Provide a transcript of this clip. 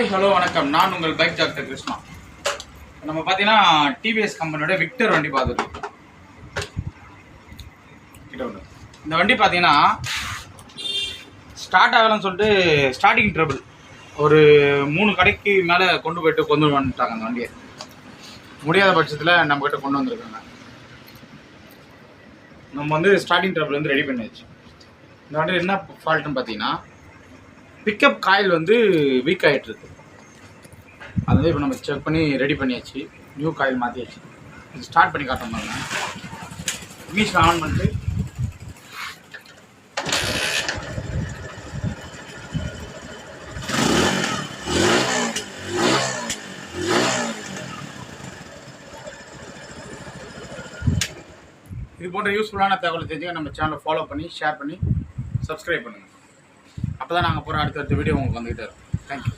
Hi hello வணக்கம். நான் உங்கள் பைக் டாக்டர் கிருஷ்ணா. நம்ம பார்த்தீங்கன்னா டிவிஎஸ் கம்பெனியோட விக்டர் வண்டி பார்த்துருக்கோம் கிட்ட இந்த வண்டி பார்த்தீங்கன்னா ஸ்டார்ட் ஆகலன்னு சொல்லிட்டு ஸ்டார்டிங் ட்ரபிள் ஒரு மூணு கடைக்கு மேலே கொண்டு போயிட்டு கொண்டு வந்துட்டாங்க அந்த வண்டியை. முடியாத பட்சத்தில் நம்ம கொண்டு வந்திருக்காங்க. நம்ம வந்து ஸ்டார்டிங் ட்ரபிள் வந்து ரெடி பண்ணியாச்சு. இந்த வண்டியில் என்ன ஃபால்ட்டுன்னு பார்த்தீங்கன்னா பிக்கப் காயில் வந்து வீக் ஆகிட்டுருக்கு அது வந்து இப்போ நம்ம செக் பண்ணி ரெடி பண்ணியாச்சு. நியூ காயில் மாற்றியாச்சு இது ஸ்டார்ட் பண்ணி காட்டோம் பாருங்க. இங்கிலீஷில் ஆன் பண்ணிட்டு. இது போன்ற யூஸ்ஃபுல்லான தகவலை தெரிஞ்சுக்க நம்ம சேனலை ஃபாலோ பண்ணி ஷேர் பண்ணி சப்ஸ்கிரைப் பண்ணுங்கள் அப்போ தான் நாங்கள் போகிற அடுத்த வீடியோ உங்களுக்கு வந்துகிட்டே இருக்கும். தேங்க்யூ